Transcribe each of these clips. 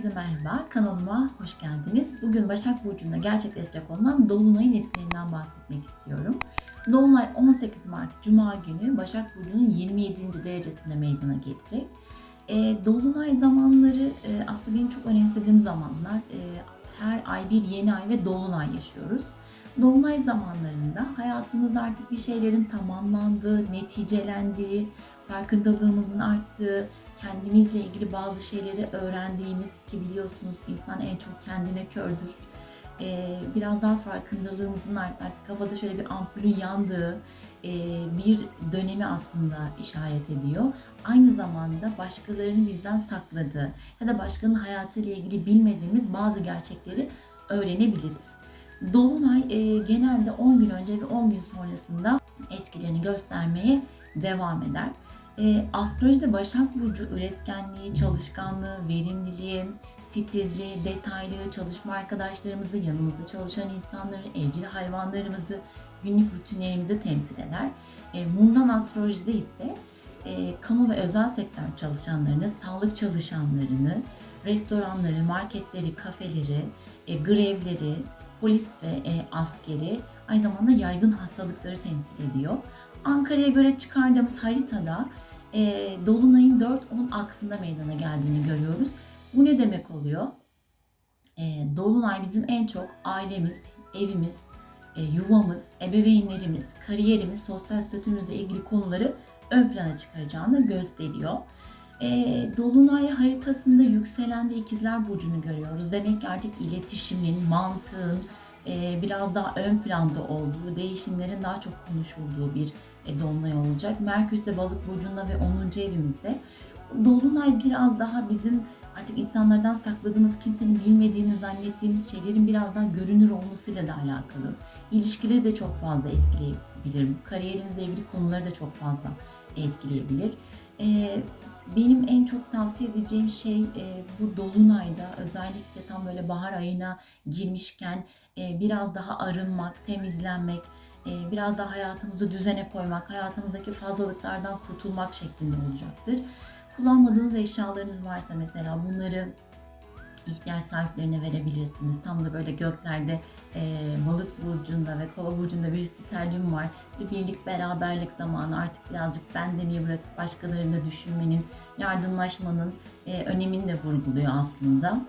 Herkese merhaba, kanalıma hoş geldiniz. Bugün Başak Burcu'nda gerçekleşecek olan Dolunay'ın etkilerinden bahsetmek istiyorum. Dolunay 18 Mart Cuma günü Başak Burcu'nun 27. derecesinde meydana gelecek. E, Dolunay zamanları e, aslında benim çok önemsediğim zamanlar. E, her ay bir yeni ay ve Dolunay yaşıyoruz. Dolunay zamanlarında hayatımızda artık bir şeylerin tamamlandığı, neticelendiği, farkındalığımızın arttığı, kendimizle ilgili bazı şeyleri öğrendiğimiz ki biliyorsunuz insan en çok kendine kördür. Ee, biraz daha farkındalığımızın art- artık kafada şöyle bir ampulün yandığı e, bir dönemi aslında işaret ediyor. Aynı zamanda başkalarının bizden sakladığı ya da başkanın hayatıyla ilgili bilmediğimiz bazı gerçekleri öğrenebiliriz. Dolunay e, genelde 10 gün önce ve 10 gün sonrasında etkilerini göstermeye devam eder. E, astrolojide Başak Burcu üretkenliği, çalışkanlığı, verimliliği, titizliği, detaylı, çalışma arkadaşlarımızı, yanımızda çalışan insanları, evcil hayvanlarımızı, günlük rutinlerimizi temsil eder. E, Mundan astrolojide ise e, kamu ve özel sektör çalışanlarını, sağlık çalışanlarını, restoranları, marketleri, kafeleri, e, grevleri, polis ve e, askeri, aynı zamanda yaygın hastalıkları temsil ediyor. Ankara'ya göre çıkardığımız haritada e, Dolunay'ın 4-10 aksında meydana geldiğini görüyoruz. Bu ne demek oluyor? E, Dolunay bizim en çok ailemiz, evimiz, e, yuvamız, ebeveynlerimiz, kariyerimiz, sosyal statümüzle ilgili konuları ön plana çıkaracağını gösteriyor. E, Dolunay haritasında yükselende ikizler burcunu görüyoruz. Demek ki artık iletişimin, mantığın e, biraz daha ön planda olduğu, değişimlerin daha çok konuşulduğu bir e, dolunay olacak. Merkür ise balık burcunda ve 10. evimizde. Dolunay biraz daha bizim artık insanlardan sakladığımız, kimsenin bilmediğini zannettiğimiz şeylerin biraz daha görünür olmasıyla da alakalı. İlişkileri de çok fazla etkileyebilir. Kariyerimizle ilgili konuları da çok fazla etkileyebilir. Ee, benim en çok tavsiye edeceğim şey e, bu dolunayda özellikle tam böyle bahar ayına girmişken e, biraz daha arınmak, temizlenmek, biraz daha hayatımızı düzene koymak, hayatımızdaki fazlalıklardan kurtulmak şeklinde olacaktır. Kullanmadığınız eşyalarınız varsa mesela bunları ihtiyaç sahiplerine verebilirsiniz. Tam da böyle göklerde e, balık burcunda ve kova burcunda bir sterlium var. Bir birlik beraberlik zamanı artık birazcık ben demeye bırakıp başkalarını da düşünmenin, yardımlaşmanın e, önemini de vurguluyor aslında.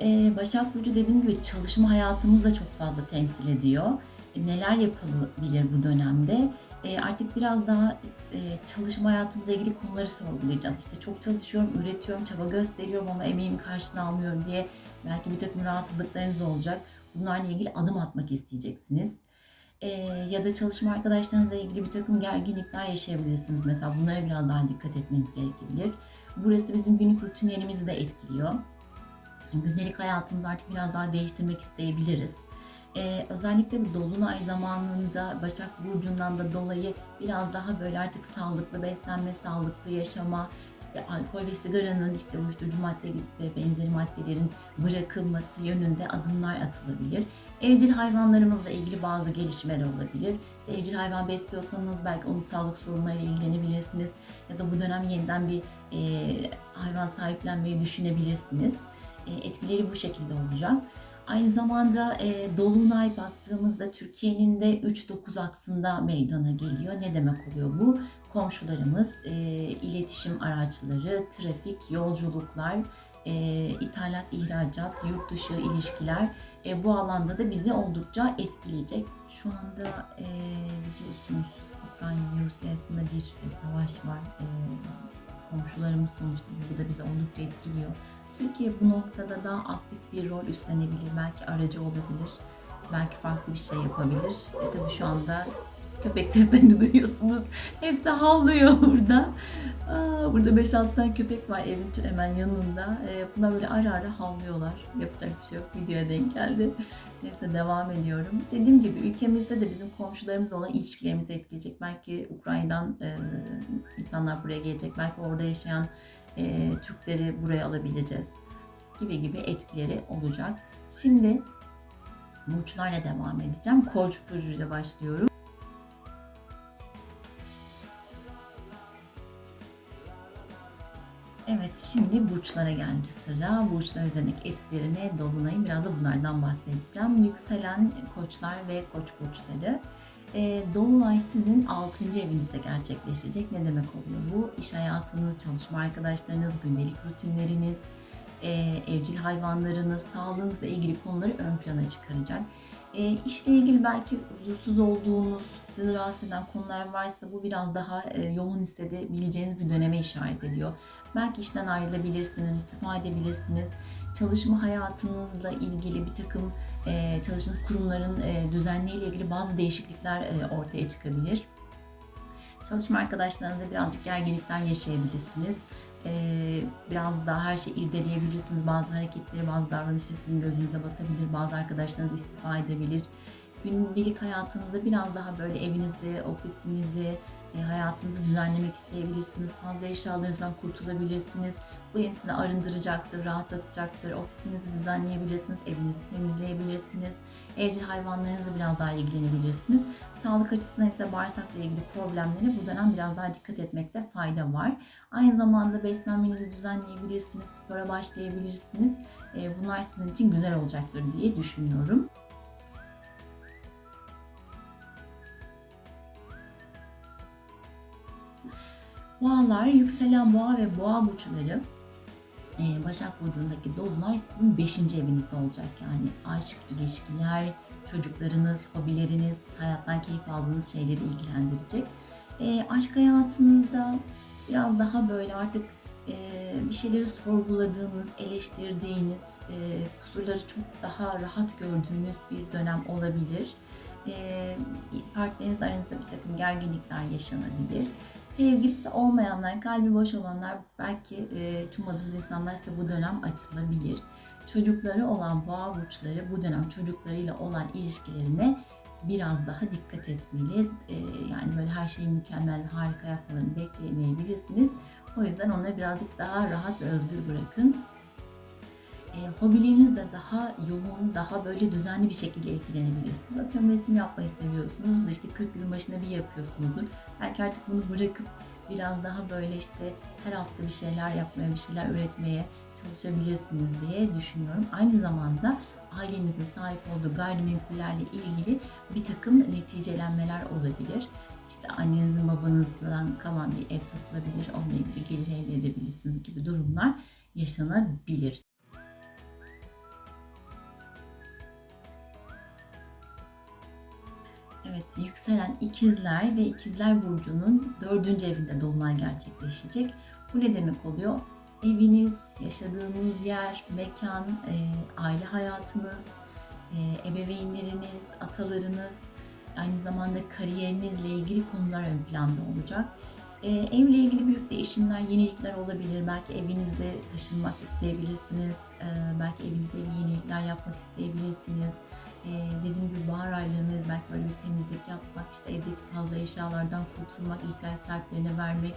E, Başak Burcu dediğim gibi çalışma hayatımızı da çok fazla temsil ediyor. E, neler yapılabilir bu dönemde? E, artık biraz daha e, çalışma hayatımızla ilgili konuları sorgulayacağız. İşte çok çalışıyorum, üretiyorum, çaba gösteriyorum ama emeğimi karşılığını almıyorum diye belki bir takım rahatsızlıklarınız olacak. Bunlarla ilgili adım atmak isteyeceksiniz. Ya da çalışma arkadaşlarınızla ilgili bir takım gerginlikler yaşayabilirsiniz. Mesela bunlara biraz daha dikkat etmeniz gerekebilir. Burası bizim günlük rutinlerimizi de etkiliyor. Gündelik hayatımızı artık biraz daha değiştirmek isteyebiliriz. Ee, özellikle dolunay zamanında Başak Burcu'ndan da dolayı biraz daha böyle artık sağlıklı beslenme, sağlıklı yaşama, işte alkol ve sigaranın, işte uyuşturucu madde ve benzeri maddelerin bırakılması yönünde adımlar atılabilir. Evcil hayvanlarımızla ilgili bazı gelişmeler olabilir. Evcil hayvan besliyorsanız belki onun sağlık sorunlarıyla ilgilenebilirsiniz. Ya da bu dönem yeniden bir e, hayvan sahiplenmeyi düşünebilirsiniz. E, etkileri bu şekilde olacak. Aynı zamanda e, Dolunay baktığımızda Türkiye'nin de 3-9 aksında meydana geliyor. Ne demek oluyor bu? Komşularımız, e, iletişim araçları, trafik, yolculuklar, e, ithalat, ihracat, yurt dışı ilişkiler e, bu alanda da bizi oldukça etkileyecek. Şu anda e, biliyorsunuz Ukrayna Rusya arasında bir e, savaş var. E, komşularımız sonuçta bu da bizi oldukça etkiliyor. Türkiye bu noktada daha aktif bir rol üstlenebilir. Belki aracı olabilir. Belki farklı bir şey yapabilir. E tabii şu anda köpek seslerini duyuyorsunuz. Hepsi havlıyor burada. Aa, burada 5-6 tane köpek var evin hemen yanında. E, bunlar böyle ara ara havlıyorlar. Yapacak bir şey yok. Videoya denk geldi. Neyse devam ediyorum. Dediğim gibi ülkemizde de bizim komşularımızla olan ilişkilerimizi etkileyecek. Belki Ukrayna'dan e, insanlar buraya gelecek. Belki orada yaşayan e, Türkleri buraya alabileceğiz gibi gibi etkileri olacak. Şimdi burçlarla devam edeceğim. Koç burcuyla başlıyorum. Evet şimdi burçlara geldi sıra. Burçlar üzerindeki etkilerine, dolunayın biraz da bunlardan bahsedeceğim. Yükselen koçlar ve koç burçları. Ee, Dolunay sizin 6. evinizde gerçekleşecek. Ne demek oluyor bu? İş hayatınız, çalışma arkadaşlarınız, gündelik rutinleriniz, e, evcil hayvanlarınız, sağlığınızla ilgili konuları ön plana çıkaracak. E, işle ilgili belki huzursuz olduğunuz, sizi rahatsız eden konular varsa bu biraz daha e, yoğun hissedebileceğiniz bir döneme işaret ediyor. Belki işten ayrılabilirsiniz, istifa edebilirsiniz. Çalışma hayatınızla ilgili bir takım e, çalıştığınız kurumların e, düzenliğiyle ilgili bazı değişiklikler ortaya çıkabilir. Çalışma arkadaşlarınızla birazcık gerginlikler yaşayabilirsiniz. Biraz daha her şeyi irdeleyebilirsiniz. Bazı hareketleri, bazı davranışları sizin gözünüze batabilir. Bazı arkadaşlarınız istifa edebilir. Gündelik hayatınızda biraz daha böyle evinizi, ofisinizi, e, hayatınızı düzenlemek isteyebilirsiniz. Fazla eşyalarınızdan kurtulabilirsiniz. Bu hem sizi arındıracaktır, rahatlatacaktır. Ofisinizi düzenleyebilirsiniz, evinizi temizleyebilirsiniz. Evcil hayvanlarınızla biraz daha ilgilenebilirsiniz. Sağlık açısından ise bağırsakla ilgili problemlere bu dönem biraz daha dikkat etmekte fayda var. Aynı zamanda beslenmenizi düzenleyebilirsiniz, spora başlayabilirsiniz. E, Bunlar sizin için güzel olacaktır diye düşünüyorum. Boğalar, yükselen boğa ve boğa burçları e, Başak Burcu'ndaki Dolunay sizin 5. evinizde olacak. Yani aşk, ilişkiler, çocuklarınız, hobileriniz, hayattan keyif aldığınız şeyleri ilgilendirecek. E, aşk hayatınızda biraz daha böyle artık e, bir şeyleri sorguladığınız, eleştirdiğiniz, e, kusurları çok daha rahat gördüğünüz bir dönem olabilir. E, partnerinizle aranızda bir takım gerginlikler yaşanabilir sevgilisi olmayanlar, kalbi boş olanlar belki e, çumadız insanlar ise bu dönem açılabilir. Çocukları olan boğa burçları bu dönem çocuklarıyla olan ilişkilerine biraz daha dikkat etmeli. E, yani böyle her şeyi mükemmel ve harika yapmalarını bekleyemeyebilirsiniz. O yüzden onları birazcık daha rahat ve özgür bırakın. E, hobilerinizle daha yoğun, daha böyle düzenli bir şekilde ilgilenebilirsiniz. Atıyorum resim yapmayı seviyorsunuz da işte 40 yılın başında bir yapıyorsunuzdur. Belki artık bunu bırakıp biraz daha böyle işte her hafta bir şeyler yapmaya, bir şeyler üretmeye çalışabilirsiniz diye düşünüyorum. Aynı zamanda ailenizin sahip olduğu gayrimenkullerle ilgili bir takım neticelenmeler olabilir. İşte annenizin babanızdan kalan bir ev satılabilir, onunla ilgili gelir elde edebilirsiniz gibi durumlar yaşanabilir. Evet, yükselen ikizler ve ikizler burcunun dördüncü evinde dolunay gerçekleşecek. Bu ne demek oluyor? Eviniz, yaşadığınız yer, mekan, e, aile hayatınız, e, ebeveynleriniz, atalarınız, aynı zamanda kariyerinizle ilgili konular ön planda olacak. E, evle ilgili büyük değişimler, yenilikler olabilir. Belki evinizde taşınmak isteyebilirsiniz. E, belki evinizde bir yenilikler yapmak isteyebilirsiniz e, dediğim gibi bahar aylarındayız. Belki böyle bir temizlik yapmak, işte evdeki fazla eşyalardan kurtulmak, ihtiyaç sahiplerine vermek,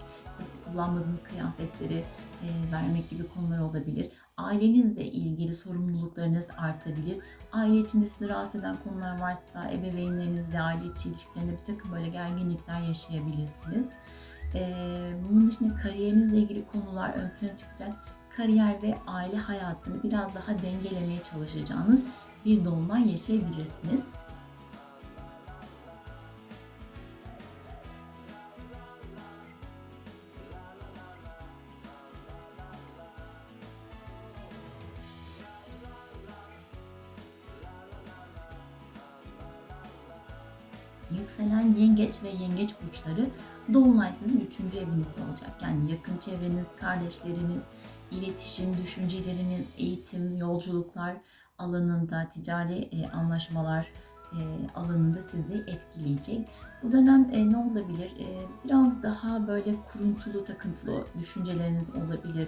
kullanmadığınız kıyafetleri e, vermek gibi konular olabilir. Ailenizle ilgili sorumluluklarınız artabilir. Aile içinde sizi rahatsız eden konular varsa ebeveynlerinizle, aile içi ilişkilerinde bir takım böyle gerginlikler yaşayabilirsiniz. Ee, bunun dışında kariyerinizle ilgili konular ön plana çıkacak. Kariyer ve aile hayatını biraz daha dengelemeye çalışacağınız bir dolunay yaşayabilirsiniz. Yükselen yengeç ve yengeç burçları Dolunay sizin üçüncü evinizde olacak. Yani yakın çevreniz, kardeşleriniz, iletişim, düşünceleriniz, eğitim, yolculuklar, alanında, ticari e, anlaşmalar e, alanında sizi etkileyecek. Bu dönem e, ne olabilir? E, biraz daha böyle kuruntulu, takıntılı düşünceleriniz olabilir.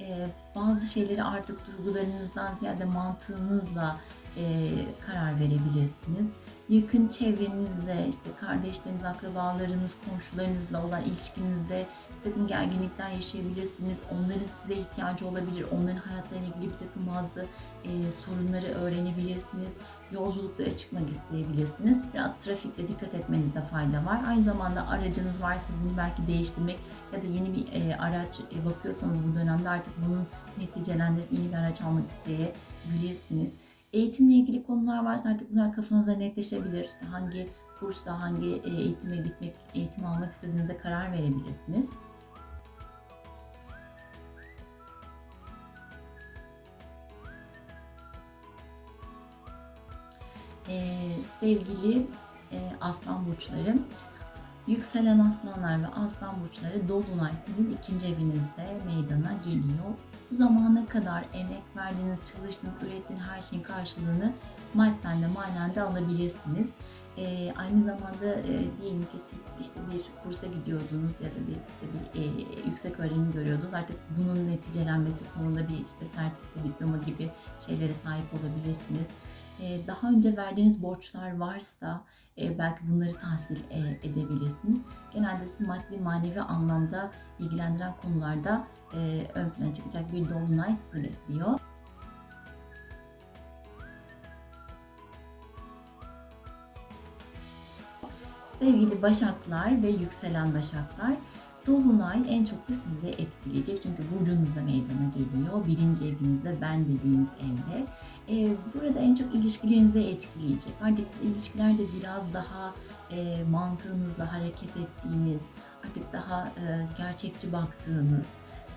E, bazı şeyleri artık duygularınızdan ziyade mantığınızla e, karar verebilirsiniz. Yakın çevrenizle, işte kardeşleriniz, akrabalarınız, komşularınızla olan ilişkinizde bir takım gerginlikler yaşayabilirsiniz. Onların size ihtiyacı olabilir. Onların hayatlarıyla ilgili bir takım bazı e, sorunları öğrenebilirsiniz. Yolculuklara çıkmak isteyebilirsiniz. Biraz trafikte dikkat etmenizde fayda var. Aynı zamanda aracınız varsa bunu belki değiştirmek ya da yeni bir e, araç e, bakıyorsanız bu dönemde artık bunun neticelendirip yeni bir araç almak isteyebilirsiniz. Eğitimle ilgili konular varsa artık bunlar kafanızda netleşebilir. Hangi kursa, hangi e, eğitime gitmek, eğitim almak istediğinize karar verebilirsiniz. Ee, sevgili e, aslan burçlarım, yükselen aslanlar ve aslan burçları dolunay sizin ikinci evinizde meydana geliyor. Bu zamana kadar emek verdiğiniz, çalıştığınız, ürettiğiniz her şeyin karşılığını madden de manen de alabilirsiniz. Ee, aynı zamanda e, diyelim ki siz işte bir kursa gidiyordunuz ya da bir işte bir e, yüksek öğrenim görüyordunuz. Artık bunun neticelenmesi sonunda bir işte sertifika, diploma gibi şeylere sahip olabilirsiniz. Ee, daha önce verdiğiniz borçlar varsa e, belki bunları tahsil e, edebilirsiniz. Genelde sizi maddi manevi anlamda ilgilendiren konularda e, ön plana çıkacak bir dolunay sizi bekliyor. Sevgili Başaklar ve yükselen Başaklar, Dolunay en çok da sizi etkileyecek çünkü burcunuzda meydana geliyor. Birinci evinizde ben dediğiniz evde. Ee, burada en çok ilişkilerinizi etkileyecek. Artık ilişkilerde biraz daha e, mantığınızla hareket ettiğiniz, artık daha e, gerçekçi baktığınız,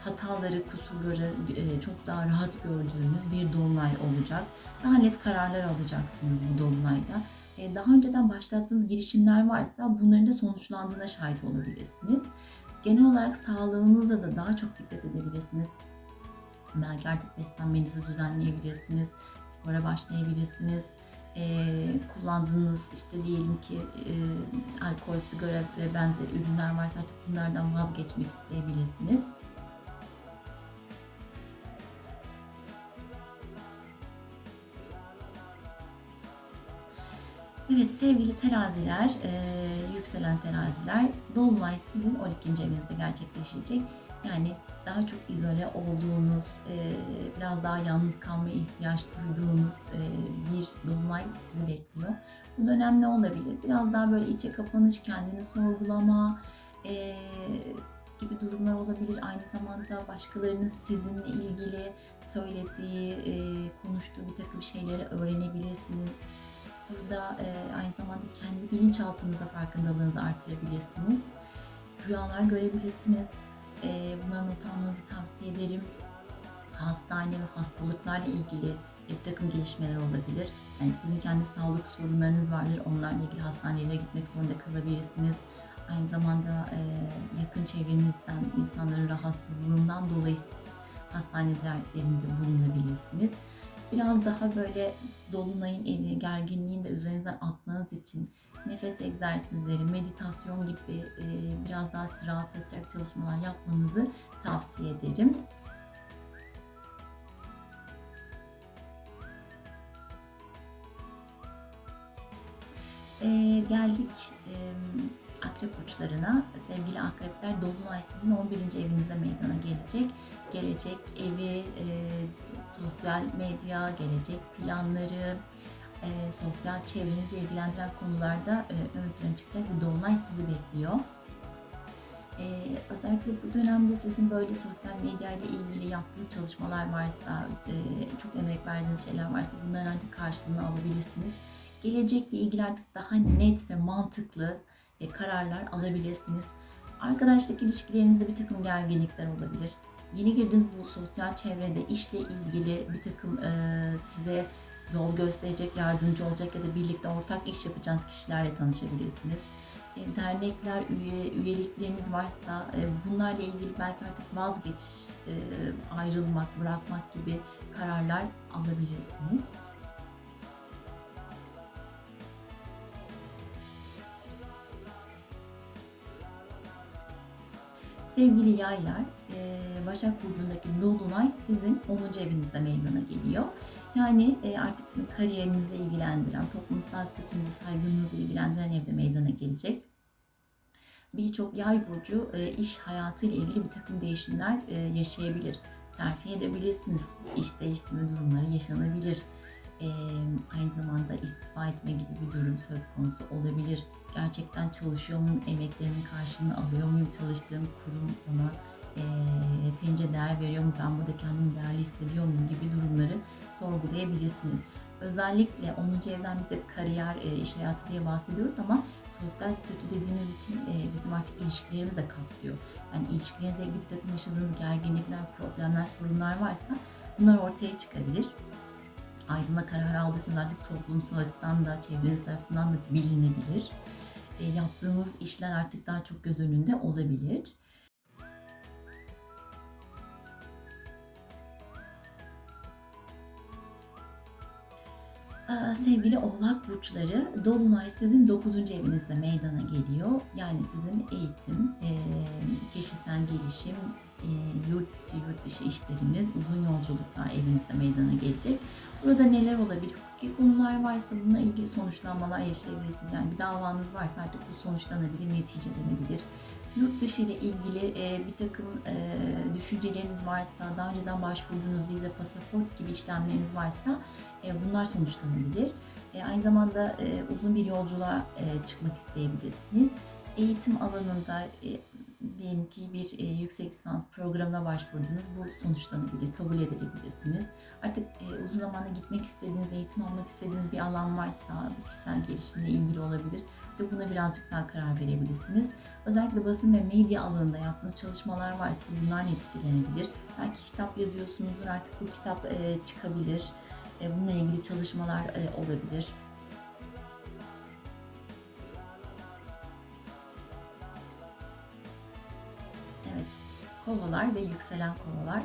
hataları, kusurları e, çok daha rahat gördüğünüz bir dolunay olacak. Daha net kararlar alacaksınız bu dolunayda. E, daha önceden başlattığınız girişimler varsa bunların da sonuçlandığına şahit olabilirsiniz. Genel olarak sağlığınıza da daha çok dikkat edebilirsiniz. Belki artık beslenmenizi düzenleyebilirsiniz, spora başlayabilirsiniz. Ee, kullandığınız işte diyelim ki e, alkol, sigara ve benzeri ürünler varsa artık bunlardan vazgeçmek isteyebilirsiniz. Evet sevgili teraziler, e, yükselen teraziler, Dolunay sizin 12. evinizde gerçekleşecek. Yani daha çok izole olduğunuz, e, biraz daha yalnız kalmaya ihtiyaç duyduğunuz e, bir Dolunay sizi bekliyor. Bu dönem ne olabilir? Biraz daha böyle içe kapanış, kendini sorgulama e, gibi durumlar olabilir. Aynı zamanda başkalarının sizinle ilgili söylediği, konuştuğu bir takım şeyleri öğrenebilirsiniz Burada aynı zamanda kendi bilinçaltınızda farkındalığınızı artırabilirsiniz. Rüyalar görebilirsiniz. E, bunları not tavsiye ederim. Hastane ve hastalıklarla ilgili bir takım gelişmeler olabilir. Yani sizin kendi sağlık sorunlarınız vardır. Onlarla ilgili hastanelere gitmek zorunda kalabilirsiniz. Aynı zamanda e, yakın çevrenizden insanların rahatsızlığından dolayı siz hastane ziyaretlerinde bulunabilirsiniz biraz daha böyle dolunayın eli, gerginliğin de üzerinizden atmanız için nefes egzersizleri, meditasyon gibi e, biraz daha sizi rahatlatacak çalışmalar yapmanızı tavsiye ederim. E, geldik e, akrep burçlarına. Sevgili akrepler Dolunay sizin 11. evinizde meydana gelecek. Gelecek evi, e, sosyal medya, gelecek planları, e, sosyal çevrenizi ilgilendiren konularda e, ön plana çıkacak bir dolunay sizi bekliyor. Ee, özellikle bu dönemde sizin böyle sosyal medya ile ilgili yaptığınız çalışmalar varsa, e, çok emek verdiğiniz şeyler varsa bunların artık karşılığını alabilirsiniz. Gelecekle ilgili artık daha net ve mantıklı e, kararlar alabilirsiniz. Arkadaşlık ilişkilerinizde bir takım gerginlikler olabilir. Yeni girdiğiniz bu sosyal çevrede işle ilgili bir takım e, size yol gösterecek, yardımcı olacak ya da birlikte ortak iş yapacağınız kişilerle tanışabilirsiniz. E, dernekler, üye, üyelikleriniz varsa e, bunlarla ilgili belki artık vazgeç, e, ayrılmak, bırakmak gibi kararlar alabilirsiniz. Sevgili yaylar, Başak Burcu'ndaki Dolunay sizin 10. evinizde meydana geliyor. Yani e, artık sizin kariyerinizle ilgilendiren, toplumsal statünüzü, saygınlığınızı ilgilendiren evde meydana gelecek. Birçok yay burcu e, iş hayatıyla ilgili bir takım değişimler e, yaşayabilir. Terfi edebilirsiniz. İş değiştirme durumları yaşanabilir. E, aynı zamanda istifa etme gibi bir durum söz konusu olabilir. Gerçekten çalışıyor muyum, emeklerimin karşılığını alıyor muyum, çalıştığım kurum ona yeterince değer veriyor mu, ben burada kendimi değerli hissediyor muyum gibi durumları sorgulayabilirsiniz. Özellikle 10. evden biz hep kariyer, e, iş hayatı diye bahsediyoruz ama sosyal statü dediğimiz için e, bizim artık ilişkilerimiz de kapsıyor. Yani ilişkilerinizle ilgili bir takım yaşadığınız gerginlikler, problemler, sorunlar varsa bunlar ortaya çıkabilir. Ayrılma kararı aldıysanız artık toplumsallıktan da, çevreniz tarafından da bilinebilir. E, yaptığınız işler artık daha çok göz önünde olabilir. Sevgili oğlak burçları, Dolunay sizin 9. evinizde meydana geliyor. Yani sizin eğitim, e, kişisel gelişim, e, yurt içi, yurt dışı işleriniz, uzun yolculuklar evinizde meydana gelecek. Burada neler olabilir? Hukuki konular varsa bununla ilgili sonuçlanmalar yaşayabilirsiniz. Yani bir davanız varsa artık bu sonuçlanabilir, neticelenebilir. Yurt dışı ile ilgili e, bir takım e, düşünceleriniz varsa, daha önceden başvurduğunuz vize, pasaport gibi işlemleriniz varsa e, bunlar sonuçlanabilir. E, aynı zamanda e, uzun bir yolculuğa e, çıkmak isteyebilirsiniz. Eğitim alanında e, diyelim ki bir e, yüksek lisans programına başvurdunuz. Bu sonuçlanabilir, kabul edilebilirsiniz. Artık e, uzun zamanda gitmek istediğiniz, eğitim almak istediğiniz bir alan varsa bu kişisel gelişimle ilgili olabilir. De buna birazcık daha karar verebilirsiniz. Özellikle basın ve medya alanında yaptığınız çalışmalar varsa bunlar neticelenebilir. Belki kitap yazıyorsunuzdur artık bu kitap e, çıkabilir. E, bununla ilgili çalışmalar e, olabilir. Kovalar ve yükselen kovalar.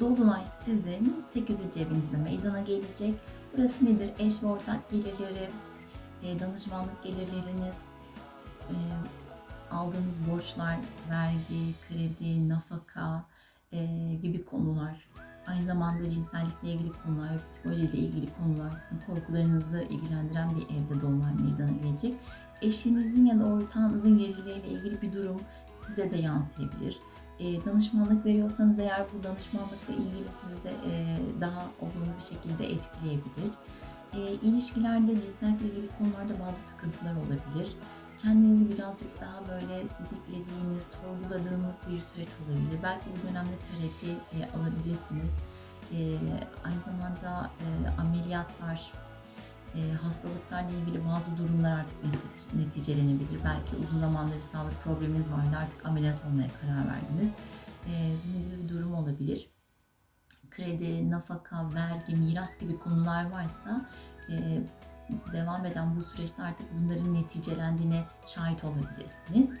Dolunay sizin 8. evinizde meydana gelecek. Burası nedir? Eş ve ortak gelirleri, e, danışmanlık gelirleriniz, e, aldığınız borçlar, vergi, kredi, nafaka e, gibi konular. Aynı zamanda cinsellikle ilgili konular, psikolojiyle ilgili konular, korkularınızı ilgilendiren bir evde dolunay meydana gelecek. Eşinizin ya da ortağınızın gelirleriyle ilgili bir durum size de yansıyabilir. E, danışmanlık veriyorsanız eğer bu danışmanlıkla ilgili sizi de e, daha olumlu bir şekilde etkileyebilir. E, ilişkilerde cinsellikle ilgili konularda bazı takıntılar olabilir. Kendinizi birazcık daha böyle didiklediğiniz, sorguladığınız bir süreç olabilir. Belki bu dönemde terapi e, alabilirsiniz. E, aynı zamanda e, ameliyatlar, e, hastalıklarla ilgili bazı durumlar artık neti- neticelenebilir. Belki uzun zamandır bir sağlık probleminiz vardı artık ameliyat olmaya karar verdiniz. E, bunun gibi bir durum olabilir. Kredi, nafaka, vergi, miras gibi konular varsa e, devam eden bu süreçte artık bunların neticelendiğine şahit olabilirsiniz.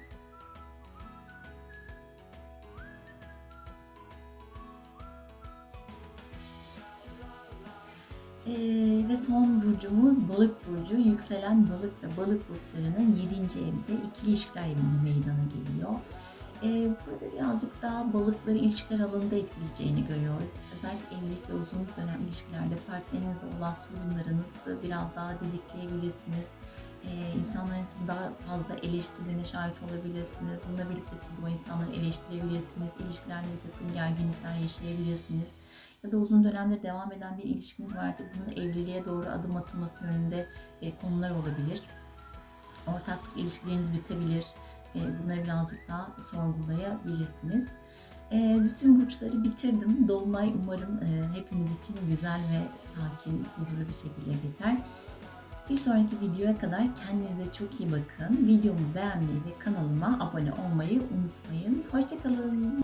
Ee, ve son burcumuz balık burcu. Yükselen balık ve balık burçlarının 7. evde ikili ilişkiler evinde meydana geliyor. Ee, burada birazcık daha balıkları ilişkiler alanında etkileyeceğini görüyoruz. Özellikle evlilik ve uzun dönem ilişkilerde partnerinizle olan sorunlarınızı biraz daha didikleyebilirsiniz. Ee, insanların sizi daha fazla eleştirdiğine şahit olabilirsiniz. Bununla birlikte siz o insanları eleştirebilirsiniz. İlişkilerde bir takım gerginlikler yaşayabilirsiniz. Ya da uzun dönemdir devam eden bir ilişkiniz var artık bunun evliliğe doğru adım atılması yönünde e, konular olabilir. Ortaklık ilişkileriniz bitebilir. E, bunları birazcık daha sorgulayabilirsiniz. E, bütün burçları bitirdim. Dolunay umarım e, hepimiz için güzel ve sakin, huzurlu bir şekilde geçer. Bir sonraki videoya kadar kendinize çok iyi bakın. Videomu beğenmeyi ve kanalıma abone olmayı unutmayın. Hoşçakalın.